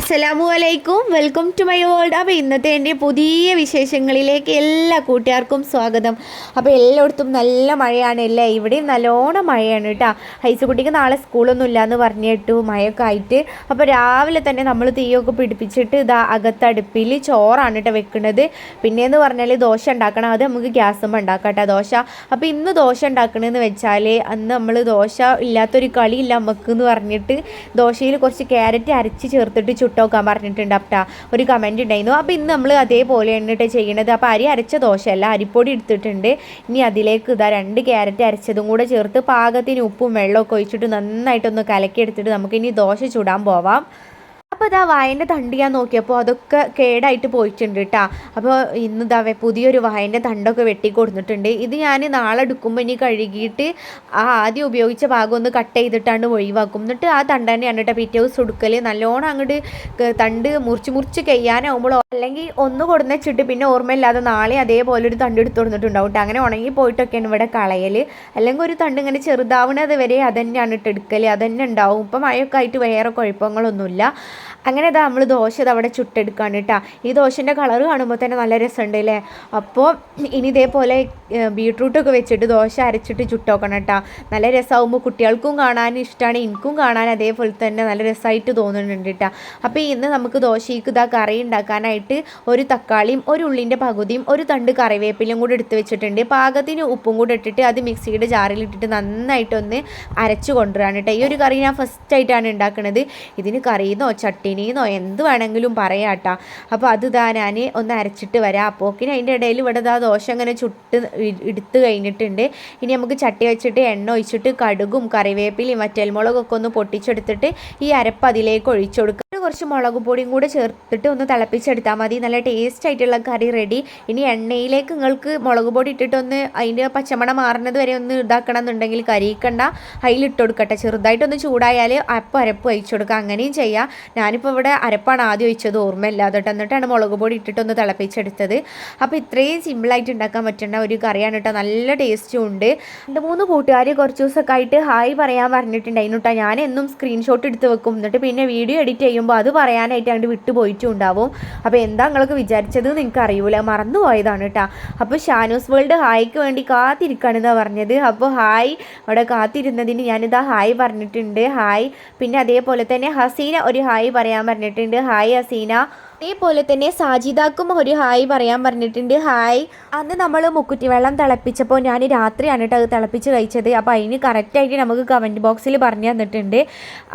അസ്സലാമു അലൈക്കും welcome to my world അപ്പോൾ ഇന്നത്തെ എന്റെ പുതിയ വിശേഷങ്ങളിലേക്ക് എല്ലാ കൂട്ടുകാർക്കും സ്വാഗതം. അപ്പോൾ എല്ലായിടത്തും നല്ല മഴയാണ്. അല്ലേ? ഇവിടെയും നല്ലോണം മഴയാണ് കേട്ടോ. ഹൈസുകുട്ടിക്ക് നാളെ സ്കൂളൊന്നും ഇല്ല എന്ന് കേട്ടു മഴയൊക്കെ ആയിട്ട്. അപ്പോൾ രാവിലെ തന്നെ നമ്മൾ തീയൊക്കെ പിടിപ്പിച്ചിട്ട് ഇതാ അകത്തടുപ്പിൽ ചോറാണ് കേട്ടോ വെക്കുന്നത് പിന്നെയെന്ന് പറഞ്ഞാൽ ദോശ ഉണ്ടാക്കണം. അത് നമുക്ക് ഗ്യാസുമ്പോൾ ഉണ്ടാക്കാം കേട്ടോ ദോശ. അപ്പോൾ ഇന്ന് ദോശ ഉണ്ടാക്കണമെന്ന് വെച്ചാൽ അന്ന് നമ്മൾ ദോശ ഇല്ലാത്തൊരു കളിയില്ല നമുക്ക് എന്ന് പറഞ്ഞിട്ട് ദോശയിൽ കുറച്ച് ക്യാരറ്റ് അരച്ച് ചേർത്തിട്ട് ചുട്ടോക്കാൻ പറഞ്ഞിട്ടുണ്ട് അപ്റ്റാ. ഒരു കമന്റ് ഉണ്ടായിരുന്നു അപ്പോൾ ഇന്ന് നമ്മൾ അതേപോലെ എണ്ണിട്ട് ചെയ്യണത്. അപ്പോൾ അരി അരച്ച ദോശയല്ല അരിപ്പൊടി എടുത്തിട്ടുണ്ട്. ഇനി അതിലേക്ക് ഇതാ രണ്ട് ക്യാരറ്റ് അരച്ചതും കൂടെ ചേർത്ത് പാകത്തിന് ഉപ്പും വെള്ളമൊക്കെ ഒഴിച്ചിട്ട് നന്നായിട്ടൊന്ന് കലക്കി എടുത്തിട്ട് നമുക്കിനി ദോശ ചുടാൻ പോവാം. അപ്പോൾ ഇതാ വായന്റെ തണ്ട് ഞാൻ നോക്കിയപ്പോൾ അതൊക്കെ കേടായിട്ട് പോയിട്ടുണ്ട് കേട്ടോ അപ്പോൾ ഇന്ന് ഇതാ പുതിയൊരു വായന്റെ തണ്ടൊക്കെ വെട്ടി കൊടുത്തിട്ടുണ്ട്. ഇത് ഞാൻ നാളെ എടുക്കുമ്പോൾ ഇനി കഴുകിയിട്ട് ആ ആദ്യം ഉപയോഗിച്ച ഭാഗം ഒന്ന് കട്ട് ചെയ്തിട്ടാണ് ഒഴിവാക്കും. എന്നിട്ട് ആ തണ്ട് തന്നെയാണ് കേട്ടോ പിറ്റേ ദിവസം എടുക്കൽ നല്ലോണം അങ്ങോട്ട് തണ്ട് മുറിച്ച് മുറിച്ച് കെയ്യാനാവുമ്പോൾ അല്ലെങ്കിൽ ഒന്ന് കൊടുന്ന വെച്ചിട്ട് പിന്നെ ഓർമ്മയില്ലാതെ നാളെ അതേപോലെ ഒരു തണ്ട് എടുത്ത് കൊടുത്തിട്ടുണ്ടാവും കേട്ടോ അങ്ങനെ ഉണങ്ങി പോയിട്ടൊക്കെയാണ് ഇവിടെ കളയൽ അല്ലെങ്കിൽ ഒരു തണ്ട് ഇങ്ങനെ ചെറുതാവണത് വരെ അതന്നെയാണ് ഇട്ട് എടുക്കൽ അതന്നെ ഉണ്ടാവും. ഇപ്പം മഴയൊക്കെ ആയിട്ട് വേറെ കുഴപ്പങ്ങളൊന്നുമില്ല. അങ്ങനെ ഇതാ നമ്മൾ ദോശ ഇത് അവിടെ ചുട്ടെടുക്കുകയാണ് കേട്ടോ. ഈ ദോശന്റെ കളർ കാണുമ്പോൾ തന്നെ നല്ല രസമുണ്ട് അല്ലേ അപ്പോൾ ഇനി ഇതേപോലെ ബീട്രൂട്ടൊക്കെ വെച്ചിട്ട് ദോശ അരച്ചിട്ട് ചുട്ടോക്കണം കേട്ടോ. നല്ല രസമാകുമ്പോൾ കുട്ടികൾക്കും കാണാൻ ഇഷ്ടമാണ് എനിക്കും കാണാൻ അതേപോലെ തന്നെ നല്ല രസമായിട്ട് തോന്നുന്നുണ്ട് കേട്ടോ. അപ്പോൾ ഇന്ന് നമുക്ക് ദോശയ്ക്ക് ഇതാ കറി ഉണ്ടാക്കാനായിട്ട് ഒരു തക്കാളിയും ഒരു ഉള്ളിന്റെ പകുതിയും ഒരു തണ്ട് കറിവേപ്പിലും കൂടി എടുത്ത് വെച്ചിട്ടുണ്ട്. പാകത്തിന് ഉപ്പും കൂടി ഇട്ടിട്ട് അത് മിക്സിയുടെ ജാറിൽ ഇട്ടിട്ട് നന്നായിട്ടൊന്ന് അരച്ച് കൊണ്ടുവരാണ് കേട്ടോ. ഈ ഒരു കറി ഞാൻ ഫസ്റ്റ് ആയിട്ടാണ് ഉണ്ടാക്കുന്നത് ഇതിന് കറിയെന്നോ ചട്ടിനിന്നോ എന്ത് വേണമെങ്കിലും പറയാട്ടാ. അപ്പോൾ അത് ഇതാ ഞാൻ ഒന്ന് അരച്ചിട്ട് വരാം. അപ്പോക്കിന് അതിന്റെ ഇടയിൽ ഇവിടെ ഇതാ ദോശ അങ്ങനെ ചുട്ട് എടുത്ത് കഴിഞ്ഞിട്ടുണ്ട്. ഇനി നമുക്ക് ചട്ടി വെച്ചിട്ട് എണ്ണ ഒഴിച്ചിട്ട് കടുകും കറിവേപ്പിലയും വറ്റൽമുളകൊക്കെ ഒന്ന് പൊട്ടിച്ചെടുത്തിട്ട് ഈ അരപ്പ് അതിലേക്ക് ഒഴിച്ചു കുറച്ച് മുളക് പൊടിയും കൂടെ ചേർത്തിട്ട് ഒന്ന് തിളപ്പിച്ചെടുത്താൽ മതി. നല്ല ടേസ്റ്റ് ആയിട്ടുള്ള കറി റെഡി ഇനി എണ്ണയിലേക്ക് നിങ്ങൾക്ക് മുളക് പൊടി ഇട്ടിട്ടൊന്ന് അതിന്റെ പച്ചമണം മാറുന്നത് വരെ ഒന്ന് ഇതാക്കണം എന്നുണ്ടെങ്കിൽ കരിയിക്കണ്ട അതിലിട്ട് കൊടുക്കട്ടെ. ചെറുതായിട്ടൊന്ന് ചൂടായാൽ അപ്പം അരപ്പ് ഒഴിച്ചു കൊടുക്കുക അങ്ങനെയും ചെയ്യാം. ഞാനിപ്പോൾ ഇവിടെ അരപ്പാണ് ആദ്യം ഒഴിച്ചത്. ഓർമ്മയില്ലാതെ കേട്ടോ എന്നിട്ടാണ് മുളക് പൊടി ഇട്ടിട്ടൊന്ന് തിളപ്പിച്ചെടുത്തത്. അപ്പോൾ ഇത്രയും സിമ്പിളായിട്ട് ഉണ്ടാക്കാൻ പറ്റുന്ന ഒരു കറിയാണ് കേട്ടോ. നല്ല ടേസ്റ്റും ഉണ്ട്. രണ്ട് മൂന്ന് കൂട്ടുകാർ കുറച്ച് ദിവസമൊക്കെ ആയിട്ട് ഹായ് പറയാൻ പറഞ്ഞിട്ടുണ്ടായിരുന്നു കേട്ടോ. ഞാൻ എന്നും സ്ക്രീൻഷോട്ട് എടുത്ത് വെക്കും. എന്നിട്ട് പിന്നെ വീഡിയോ എഡിറ്റ് ചെയ്യുമ്പോൾ അത് പറയാനായിട്ട് അങ്ങോട്ട് വിട്ടുപോയിട്ടും ഉണ്ടാവും അപ്പോൾ എന്താ നിങ്ങൾക്ക് വിചാരിച്ചത് നിങ്ങൾക്ക് അറിയൂല മറന്നു പോയതാണ് കേട്ടോ അപ്പോൾ ഷാനൂസ് വേൾഡ് ഹായ്ക്ക് വേണ്ടി കാത്തിരിക്കുകയാണെന്നാണ് പറഞ്ഞത്. അപ്പോൾ ഹായ് അവിടെ കാത്തിരുന്നതിന് ഞാനിതാ ഹായ് പറഞ്ഞിട്ടുണ്ട്. ഹായ്. പിന്നെ അതേപോലെ തന്നെ ഹസീന ഒരു ഹായ് പറയാൻ പറഞ്ഞിട്ടുണ്ട്. ഹായ് ഹസീന. അതേപോലെ തന്നെ സാജിദാക്കും ഒരു ഹായ് പറയാൻ പറഞ്ഞിട്ടുണ്ട്. ഹായ്. അന്ന് നമ്മൾ മുക്കുറ്റി വെള്ളം തിളപ്പിച്ചപ്പോൾ ഞാൻ രാത്രിയാണ് കേട്ടോ അത് തിളപ്പിച്ച് കഴിച്ചത്. അപ്പോൾ അതിന് കറക്റ്റായിട്ട് നമുക്ക് കമന്റ് ബോക്സിൽ പറഞ്ഞു തന്നിട്ടുണ്ട്.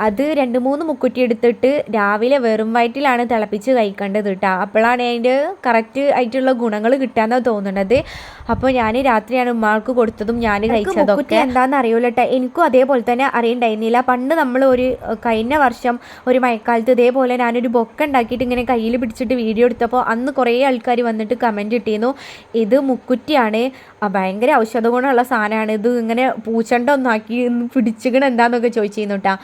അത് രണ്ട് മൂന്ന് മുക്കുറ്റി എടുത്തിട്ട് രാവിലെ വെറും വയറ്റിലാണ് തിളപ്പിച്ച് കഴിക്കേണ്ടത് കേട്ടോ അപ്പോഴാണ് അതിന്റെ കറക്റ്റ് ആയിട്ടുള്ള ഗുണങ്ങൾ കിട്ടാമെന്നാണ് തോന്നുന്നത് അപ്പോൾ ഞാൻ രാത്രിയാണ് ഉമ്മാൾക്ക് കൊടുത്തതും ഞാൻ കഴിച്ചതൊക്കെ. എന്താണെന്ന് അറിയില്ല കേട്ടോ എനിക്കും അതേപോലെ തന്നെ അറിയണ്ടായിരുന്നില്ല. പണ്ട് നമ്മൾ ഒരു കഴിഞ്ഞ വർഷം ഒരു മഴക്കാലത്ത് ഇതേപോലെ ഞാനൊരു ബൊക്ക ഉണ്ടാക്കിയിട്ട് ഇങ്ങനെ കയ്യിൽ പിടിച്ചിട്ട് വീഡിയോ എടുത്തപ്പോൾ അന്ന് കുറേ ആൾക്കാർ വന്നിട്ട് കമന്റ് ഇട്ടിരുന്നു. ഇത് മുക്കുറ്റിയാണ്. ഭയങ്കര ഔഷധ ഗുണമുള്ള സാധനമാണ്. ഇത് ഇങ്ങനെ പൂച്ചണ്ട ഒന്നാക്കി പിടിച്ചിക്കണ എന്താന്നൊക്കെ ചോദിച്ചിരുന്നു കേട്ടോ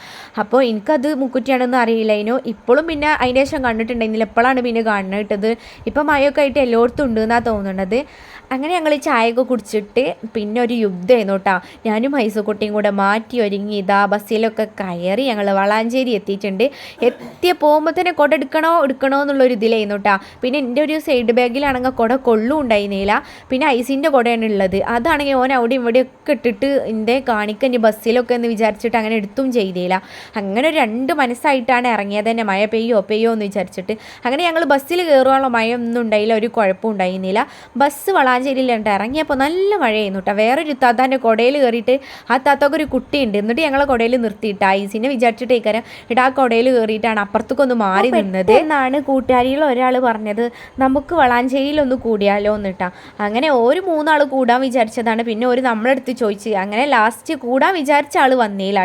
അപ്പോൾ എനിക്കത് മുക്കുറ്റിയാണെന്ന് അറിയില്ല അതിനു ഇപ്പോഴും പിന്നെ അതിന്റെ ശേഷം കണ്ടിട്ടുണ്ടായിരുന്നില്ല. എപ്പോഴാണ് പിന്നെ കാണുന്നത് കിട്ടത്. ഇപ്പം മഴയൊക്കെ ആയിട്ട് എല്ലായിടത്തും ഉണ്ട് എന്നാണ് തോന്നുന്നത്. അങ്ങനെ ഞങ്ങൾ ചായയൊക്കെ കുടിച്ചിട്ട് പിന്നെ ഒരു യുദ്ധമായിരുന്നു കേട്ടോ ഞാനും മൈസൂക്കുട്ടിയും കൂടെ മാറ്റി ഒരുങ്ങി ഇതാ ബസ്സിലൊക്കെ കയറി ഞങ്ങൾ വളാഞ്ചേരി എത്തിയിട്ടുണ്ട്. എത്തിയ പോകുമ്പോൾ തന്നെ കൊടെടുക്കണോ എടുക്കണോ എടുക്കണോ എന്നുള്ളൊരു ഇതിലായിരുന്നു കേട്ടോ പിന്നെ എന്റെ ഒരു സൈഡ് ബാഗിലാണെങ്കിൽ കുട കൊള്ളും ഉണ്ടായിരുന്നില്ല പിന്നെ ഐസിന്റെ കുടയാണ് ഉള്ളത് അതാണെങ്കിൽ ഓൻ അവിടെ ഇവിടെയൊക്കെ ഇട്ടിട്ട് എന്റെ കാണിക്കഞ്ഞ് ബസ്സിലൊക്കെ എന്ന് വിചാരിച്ചിട്ട് അങ്ങനെ എടുത്തും ചെയ്തില്ല അങ്ങനെ ഒരു രണ്ട് മനസ്സായിട്ടാണ് ഇറങ്ങിയത് തന്നെ. മഴ പെയ്യോ പെയ്യോ എന്ന് വിചാരിച്ചിട്ട്. അങ്ങനെ ഞങ്ങൾ ബസ്സിൽ കയറുവാനുള്ള മഴ ഒന്നും ഉണ്ടായില്ല. ഒരു കുഴപ്പം ഉണ്ടായിരുന്നില്ല ബസ് വളാഞ്ചേരിയിലുണ്ട് ഇറങ്ങിയപ്പോൾ നല്ല മഴയായിരുന്നു കേട്ടോ വേറൊരു താത്താന്റെ കുടയിൽ കയറിയിട്ട് ആ താത്തൊക്കെ ഒരു കുട്ടിയുണ്ട്. എന്നിട്ട് ഞങ്ങളെ കുടയിൽ നിർത്തിയിട്ട്. ഐസിനെ വിചാരിച്ചിട്ട് ഇക്കാരം ഇടാ കുടയിൽ കയറിയിട്ടാണ് അപ്പുറത്തേക്കൊന്ന് മാറി നിന്നത്. എന്നാണ് കൂട്ടുകാരിയിൽ ഒരാൾ പറഞ്ഞത് നമുക്ക് വളാഞ്ചേരിയിലൊന്ന് കൂടിയാലോ എന്നിട്ടാ അങ്ങനെ ഒരു മൂന്നാൾ കൂടാൻ വിചാരിച്ചതാണ്. പിന്നെ ഒരു നമ്മളെടുത്ത് ചോദിച്ച് അങ്ങനെ ലാസ്റ്റ് കൂടാൻ വിചാരിച്ച ആൾ വന്നില്ല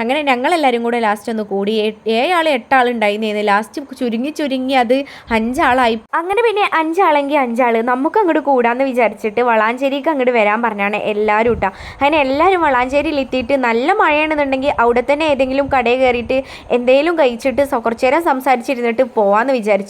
അങ്ങനെ ഞങ്ങളെല്ലാവരും കൂടെ ലാസ്റ്റ് ഒന്ന് കൂടി. ഏഴാൾ എട്ടാൾ ഉണ്ടായിരുന്നേന്ന് ലാസ്റ്റ് ചുരുങ്ങി ചുരുങ്ങി അത് അഞ്ചാളായി. അങ്ങനെ പിന്നെ അഞ്ചാളെങ്കിൽ അഞ്ചാൾ നമുക്ക് അങ്ങോട്ട് കൂടാന്ന് വിചാരിച്ചിട്ട് വളാഞ്ചേരിക്ക് അങ്ങോട്ട് വരാൻ പറഞ്ഞാണ് എല്ലാവരും കേട്ടോ അങ്ങനെ എല്ലാവരും വളാഞ്ചേരിയിൽ എത്തിയിട്ട് നല്ല മഴയാണെന്നുണ്ടെങ്കിൽ അവിടെ തന്നെ ഏതെങ്കിലും കടയിൽ കയറിയിട്ട് എന്തെങ്കിലും കഴിച്ചിട്ട് കുറച്ചേരം സംസാരിച്ചിരുന്നിട്ട് പോവാന്ന് വിചാരിച്ചു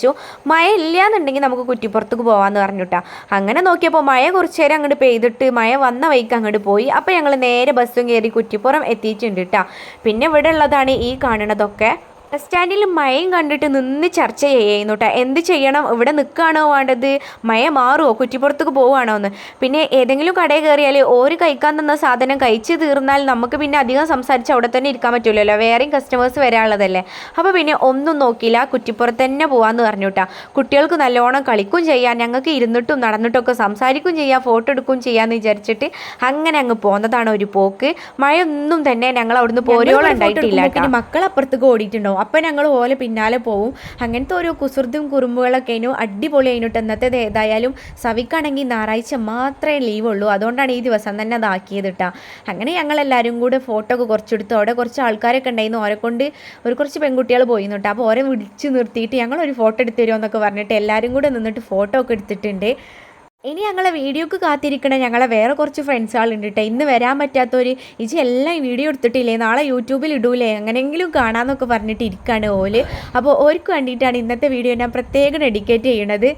മഴ ഇല്ലയെന്നുണ്ടെങ്കിൽ നമുക്ക് കുറ്റിപ്പുറത്തേക്ക് പോകാമെന്ന് പറഞ്ഞുട്ടാ അങ്ങനെ നോക്കിയപ്പോൾ മഴ കുറച്ച് നേരം അങ്ങോട്ട് പെയ്തിട്ട് മഴ വന്ന വൈക്ക് അങ്ങോട്ട് പോയി. അപ്പോൾ ഞങ്ങൾ നേരെ ബസ്സും കയറി കുറ്റിപ്പുറം എത്തിയിട്ടുണ്ട് കേട്ടോ പിന്നെ ഇവിടെ ഉള്ളതാണ് ഈ കാണുന്നതൊക്കെ. ബസ് സ്റ്റാൻഡിൽ മഴയും കണ്ടിട്ട് നിന്ന് ചർച്ച ചെയ്യുന്നു കേട്ടോ എന്ത് ചെയ്യണം? ഇവിടെ നിൽക്കുകയാണോ വേണ്ടത്? മഴ മാറുമോ കുറ്റിപ്പുറത്തേക്ക് പോവുകയാണോ എന്ന്. പിന്നെ ഏതെങ്കിലും കടയിൽ കയറിയാൽ ഓര് കഴിക്കാൻ തന്ന സാധനം കഴിച്ച് തീർന്നാൽ നമുക്ക് പിന്നെ അധികം സംസാരിച്ച് അവിടെ തന്നെ ഇരിക്കാൻ പറ്റില്ലല്ലോ വേറെയും കസ്റ്റമേഴ്സ് വരാനുള്ളതല്ലേ. അപ്പോൾ പിന്നെ ഒന്നും നോക്കിയില്ല. കുറ്റിപ്പുറത്ത് തന്നെ പോകാമെന്ന് പറഞ്ഞു കേട്ടോ കുട്ടികൾക്ക് നല്ലോണം കളിക്കും ചെയ്യാം. ഞങ്ങൾക്ക് ഇരുന്നിട്ടും നടന്നിട്ടൊക്കെ സംസാരിക്കും ചെയ്യാം. ഫോട്ടോ എടുക്കും ചെയ്യാമെന്ന് വിചാരിച്ചിട്ട് അങ്ങനെ അങ്ങ് പോകുന്നതാണ് ഒരു പോക്ക്. മഴയൊന്നും തന്നെ ഞങ്ങൾ അവിടുന്ന് പോരോളം ഉണ്ടായിട്ടില്ല മക്കൾ അപ്പുറത്തേക്ക് ഓടിയിട്ടുണ്ടാവും. അപ്പം ഞങ്ങൾ ഓലെ പിന്നാലെ പോവും. അങ്ങനത്തെ ഓരോ കുസൃതും കുറുമ്പുകളൊക്കെ അതിനു അടിപൊളി അതിനോട്ട് എന്നത്തേത് ഏതായാലും സവിക്കാണെങ്കിൽ ഞായറാഴ്ച മാത്രമേ ലീവ് ഉള്ളൂ. അതുകൊണ്ടാണ് ഈ ദിവസം തന്നെ അതാക്കിയത് കേട്ടോ അങ്ങനെ ഞങ്ങളെല്ലാവരും കൂടെ ഫോട്ടോ ഒക്കെ കുറച്ചെടുത്ത്. അവിടെ കുറച്ച് ആൾക്കാരൊക്കെ ഉണ്ടായിരുന്നു. ഓരെ കൊണ്ട് ഒരു കുറച്ച് പെൺകുട്ടികൾ പോയി കേട്ടോ അപ്പോൾ ഓരെ വിളിച്ച് നിർത്തിയിട്ട് ഞങ്ങളൊരു ഫോട്ടോ എടുത്തു തരുമോ എന്നൊക്കെ പറഞ്ഞിട്ട് എല്ലാവരും കൂടെ നിന്നിട്ട് ഫോട്ടോ ഒക്കെ എടുത്തിട്ടുണ്ട്. ഇനി ഞങ്ങളെ വീഡിയോക്ക് കാത്തിരിക്കണേ ഞങ്ങളെ വേറെ കുറച്ച് ഫ്രണ്ട്സ് ആളുണ്ട് കേട്ടോ ഇന്ന് വരാൻ പറ്റാത്തവർ ഇജി എല്ലാം വീഡിയോ എടുത്തിട്ടില്ലേ? നാളെ യൂട്യൂബിൽ ഇടൂലേ? എങ്ങനെയെങ്കിലും കാണാമെന്നൊക്കെ പറഞ്ഞിട്ട് ഇരിക്കുകയാണ് ഓൽ. അപ്പോൾ ഓർക്ക് വേണ്ടിയിട്ടാണ് ഇന്നത്തെ വീഡിയോ ഞാൻ പ്രത്യേകം ഡെഡിക്കേറ്റ് ചെയ്യണത്.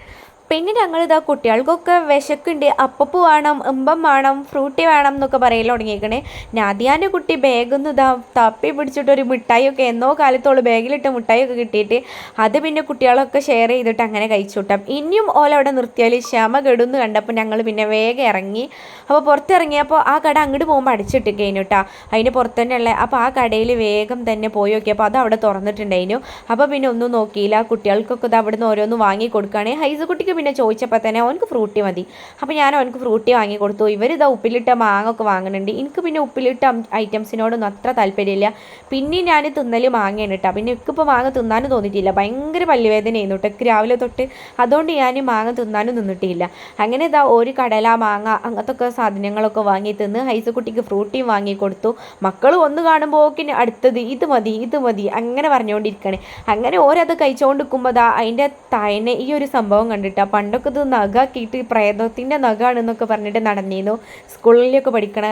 പിന്നെ ഞങ്ങളിതാ കുട്ടികൾക്കൊക്കെ വിശക്കുണ്ട്. അപ്പപ്പ് വേണം ഇമ്പം വേണം ഫ്രൂട്ടി വേണം എന്നൊക്കെ പറയൽ തുടങ്ങിയേക്കണേ. നാദിയാന്റെ കുട്ടി ബാഗൊന്നും ഇതാ തപ്പി പിടിച്ചിട്ട് ഒരു മിഠായിയൊക്കെ എന്നോ കാലത്തോൾ ബാഗിലിട്ട് മിഠായിയൊക്കെ കിട്ടിയിട്ട് അത് പിന്നെ കുട്ടികളൊക്കെ ഷെയർ ചെയ്തിട്ട് അങ്ങനെ കഴിച്ചു വിട്ടാം ഇനിയും ഓല അവിടെ നിർത്തിയാൽ ക്ഷമ കെടുന്ന് കണ്ടപ്പോൾ ഞങ്ങൾ പിന്നെ വേഗം ഇറങ്ങി. അപ്പോൾ പുറത്തിറങ്ങിയപ്പോൾ ആ കട അങ്ങോട്ട് പോകുമ്പോൾ അടിച്ചിട്ട് കഴിഞ്ഞു കേട്ടോ അതിന്റെ പുറത്ത് തന്നെ ഉള്ള അപ്പോൾ ആ കടയിൽ വേഗം തന്നെ പോയി നോക്കിയപ്പോൾ അത് അവിടെ തുറന്നിട്ടുണ്ടായിരുന്നു അപ്പോൾ പിന്നെ ഒന്നും നോക്കിയില്ല. കുട്ടികൾക്കൊക്കെ ഇത് അവിടെ നിന്ന് ഓരോന്ന് വാങ്ങി കൊടുക്കുകയാണെങ്കിൽ ഹൈസ് കുട്ടിക്ക് പിന്നെ ചോദിച്ചപ്പോൾ തന്നെ അവനക്ക് ഫ്രൂട്ടി മതി. അപ്പോൾ ഞാൻ അവനക്ക് ഫ്രൂട്ടി വാങ്ങി കൊടുത്തു. ഇവർ ഇതാ ഉപ്പിലിട്ട മാങ്ങ ഒക്കെ വാങ്ങുന്നുണ്ട് എനിക്ക് പിന്നെ ഉപ്പിലിട്ട ഐറ്റംസിനോടൊന്നും അത്ര താല്പര്യമില്ല. പിന്നെ ഞാൻ തിന്നൽ മാങ്ങയാണ് കേട്ടോ പിന്നെ എനിക്കിപ്പോൾ മാങ്ങ തിന്നാനും തോന്നിയിട്ടില്ല. ഭയങ്കര പല്ലുവേദനയായിരുന്നു കേട്ടോ രാവിലെ തൊട്ട് അതുകൊണ്ട് ഞാൻ മാങ്ങ തിന്നാനും നിന്നിട്ടില്ല. അങ്ങനെ ഇതാ ഒരു കടല മാങ്ങ അങ്ങനത്തെ സാധനങ്ങളൊക്കെ വാങ്ങി തിന്ന് ഹൈസക്കുട്ടിക്ക് ഫ്രൂട്ടിയും വാങ്ങി കൊടുത്തു. മക്കൾ ഒന്ന് കാണുമ്പോക്കിന് അടുത്തത് ഇത് മതി ഇത് മതി അങ്ങനെ പറഞ്ഞുകൊണ്ടിരിക്കണേ അങ്ങനെ ഓരത് കഴിച്ചുകൊണ്ടിരിക്കുമ്പോൾ അതാ അതിന്റെ തായനെ ഈ ഒരു സംഭവം കണ്ടിട്ടാ പണ്ടൊക്കെ ഇത് നഖാക്കിയിട്ട് പ്രേതത്തിന്റെ നഖാണെന്നൊക്കെ പറഞ്ഞിട്ട് നടന്നിരുന്നു. സ്കൂളിലൊക്കെ പഠിക്കണ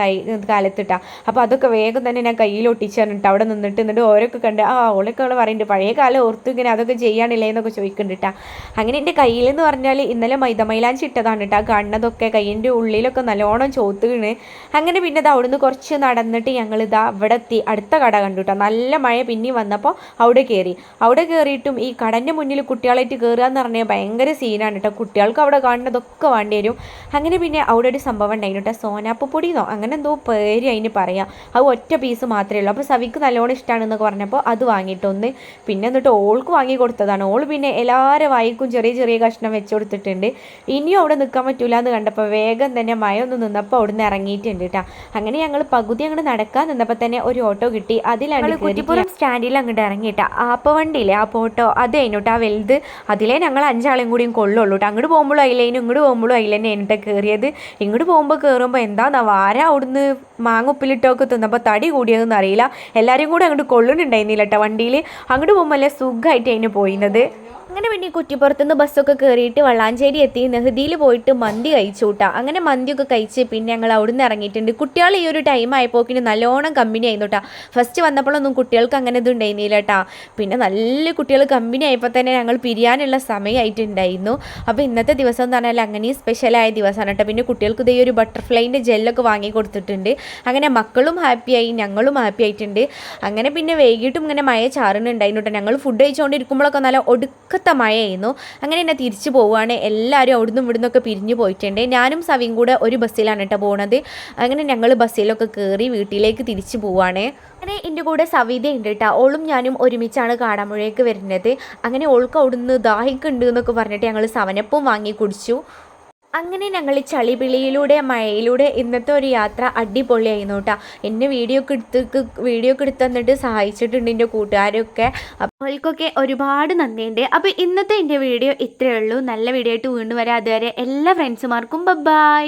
കാലത്തിട്ടാ. അപ്പോൾ അതൊക്കെ വേഗം തന്നെ ഞാൻ കയ്യിൽ ഒട്ടിച്ചു അവിടെ നിന്നിട്ട് എന്നിട്ട് ഓരോക്കെ കണ്ട് ആ ഓളൊക്കെ അവൾ പറയുന്നുണ്ട് പഴയ കാലം ഓർത്തു ഇങ്ങനെ അതൊക്കെ ചെയ്യാനില്ലേ? എന്നൊക്കെ ചോദിക്കുന്നുണ്ട് അങ്ങനെ എന്റെ കയ്യിൽ എന്ന് പറഞ്ഞാൽ ഇന്നലെ മൈദ മൈലാഞ്ചി ഇട്ടതാണ് കേട്ടോ കണ്ണതൊക്കെ കയ്യിന്റെ ഉള്ളിലൊക്കെ നല്ലോണം ചോത്തുകണ് അങ്ങനെ പിന്നെ ഇത് അവിടുന്ന് കുറച്ച് നടന്നിട്ട് ഞങ്ങൾ ഇതാ അവിടെ എത്തി അടുത്ത കട കണ്ടു കേട്ടോ നല്ല മഴ പിന്നെ വന്നപ്പോൾ അവിടെ കയറി അവിടെ കയറിയിട്ടും ഈ കടന്റെ മുന്നിൽ കുട്ടികളായിട്ട് കയറുക എന്ന് പറഞ്ഞാൽ ഭയങ്കര സീനാണ് കേട്ടോ കുട്ടികൾക്ക് അവിടെ കാണുന്നതൊക്കെ വേണ്ടി വരും. അങ്ങനെ പിന്നെ അവിടെ ഒരു സംഭവം ഉണ്ടായിരുന്നു കേട്ടോ. സോനാപ്പ് പൊടിയെന്നോ അങ്ങനെ എന്തോ പേര് അതിന് പറയാം. അത് ഒറ്റ പീസ് മാത്രമേ ഉള്ളൂ. അപ്പോൾ സവിക്ക് നല്ലോണം ഇഷ്ടമാണെന്നൊക്കെ പറഞ്ഞപ്പോൾ അത് വാങ്ങിയിട്ടൊന്ന് പിന്നെ എന്നിട്ട് ഓൾക്ക് വാങ്ങി കൊടുത്തതാണ്. ഓൾ പിന്നെ എല്ലാവരും വായിക്കും ചെറിയ ചെറിയ കഷ്ണം വെച്ച് കൊടുത്തിട്ടുണ്ട്. ഇനിയും അവിടെ നിൽക്കാൻ പറ്റൂല എന്ന് കണ്ടപ്പോൾ വേഗം തന്നെ മഴ ഒന്ന് നിന്നപ്പോൾ അവിടെ നിന്ന് ഇറങ്ങിയിട്ടുണ്ട് കേട്ടോ. അങ്ങനെ ഞങ്ങൾ പകുതി അങ്ങോട്ട് നടക്കാൻ നിന്നപ്പോൾ തന്നെ ഒരു ഓട്ടോ കിട്ടി. അതിലാണ് കുറ്റിപ്പുറം സ്റ്റാൻഡിൽ അങ്ങോട്ട് ഇറങ്ങിയിട്ടാ ആപ്പ വണ്ടിയില്ലേ ആ ഓട്ടോ അത് കഴിഞ്ഞിട്ട് ആ വലുത്. അതിലേ ഞങ്ങൾ അഞ്ചാളും കൂടിയും കൊള്ളുള്ളൂ. കേട്ടോ അങ്ങോട്ട് പോകുമ്പോഴും അതിലേനും ഇങ്ങോട്ട് പോകുമ്പോഴും അതിലേനെ എന്നിട്ട് കയറിയത് ഇങ്ങോട്ട് പോകുമ്പോൾ കയറുമ്പോൾ എന്താന്നാ വാര അവിടുന്ന് മാങ്ങുപ്പിലിട്ടൊക്കെ തിന്നപ്പോൾ തടി കൂടിയതെന്ന് അറിയില്ല. എല്ലാവരും കൂടെ അങ്ങോട്ട് കൊള്ളുന്നുണ്ടായിരുന്നില്ല കേട്ടോ വണ്ടിയിൽ അങ്ങോട്ട് പോകുമ്പോൾ അല്ലേ സുഖമായിട്ട് അതിന് പോയിന്നത്. അങ്ങനെ പിന്നെ കുറ്റിപ്പുറത്തുനിന്ന് ബസ്സൊക്കെ കയറിയിട്ട് വള്ളാഞ്ചേരി എത്തി. നെഹദിയിൽ പോയിട്ട് മന്തി കഴിച്ചു കൂട്ടാം അങ്ങനെ മന്തിയൊക്കെ കഴിച്ച് പിന്നെ ഞങ്ങൾ അവിടുന്ന് ഇറങ്ങിയിട്ടുണ്ട്. കുട്ടികൾ ഈ ഒരു ടൈം ആയപ്പോക്കിന് നല്ലോണം കമ്പനി ആയിരുന്നു കേട്ടോ ഫസ്റ്റ് വന്നപ്പോഴൊന്നും കുട്ടികൾക്ക് അങ്ങനെ ഇത് ഉണ്ടായിരുന്നില്ല കേട്ടോ പിന്നെ നല്ല കുട്ടികൾ കമ്പനി ആയപ്പോൾ തന്നെ ഞങ്ങൾ പിരിയാനുള്ള സമയമായിട്ടുണ്ടായിരുന്നു അപ്പോൾ ഇന്നത്തെ ദിവസം എന്ന് പറഞ്ഞാൽ അങ്ങനെയും സ്പെഷ്യലായ ദിവസമാണ് കേട്ടോ പിന്നെ കുട്ടികൾക്ക് ഇതേ ഒരു ബട്ടർഫ്ലൈന്റെ ജെല്ലൊക്കെ വാങ്ങി കൊടുത്തിട്ടുണ്ട്. അങ്ങനെ മക്കളും ഹാപ്പിയായി ഞങ്ങളും ഹാപ്പി ആയിട്ടുണ്ട്. അങ്ങനെ പിന്നെ വൈകിട്ടും ഇങ്ങനെ മഴ ചാറുന്നുണ്ടായിരുന്നു കേട്ടോ ഞങ്ങൾ ഫുഡ് കഴിച്ചുകൊണ്ടിരിക്കുമ്പോഴൊക്കെ നല്ല ഒടുക്കത്തെ മഴയായിരുന്നു. അങ്ങനെ എന്നെ തിരിച്ചു പോവുകയാണ്. എല്ലാവരും അവിടുന്ന് ഇവിടുന്ന് ഒക്കെ പിരിഞ്ഞു പോയിട്ടുണ്ട്. ഞാനും സവിയും കൂടെ ഒരു ബസ്സിലാണ് കേട്ടോ പോണത്. അങ്ങനെ ഞങ്ങൾ ബസ്സിലൊക്കെ കയറി വീട്ടിലേക്ക് തിരിച്ചു പോവുകയാണ്. അങ്ങനെ എന്റെ കൂടെ സവിത ഉണ്ട് കേട്ടോ. ഓളും ഞാനും ഒരുമിച്ചാണ് കാടാമ്പുഴയ്ക്ക് വരുന്നത്. അങ്ങനെ ഓൾക്ക് അവിടുന്ന് ദാഹിക്കുണ്ട് എന്നൊക്കെ പറഞ്ഞിട്ട് ഞങ്ങൾ സവനപ്പും വാങ്ങി കുടിച്ചു. അങ്ങനെ ഞങ്ങൾ ചളിപിളിയിലൂടെ മഴയിലൂടെ ഇന്നത്തെ ഒരു യാത്ര അടിപൊളിയായിരുന്നു കേട്ടോ എന്നെ വീഡിയോ ഒക്കെ എടുത്ത് വീഡിയോ ഒക്കെ എടുത്ത് തന്നിട്ട് സഹായിച്ചിട്ടുണ്ട് എന്റെ കൂട്ടുകാരൊക്കെ. അപ്പോൾക്കൊക്കെ ഒരുപാട് നന്ദിയുണ്ട്. അപ്പോൾ ഇന്നത്തെ എന്റെ വീഡിയോ ഇത്രയേ ഉള്ളൂ. നല്ല വീഡിയോ ആയിട്ട് വീണ്ടും വരാം. അതുവരെ എല്ലാ ഫ്രണ്ട്സുമാർക്കും ബൈ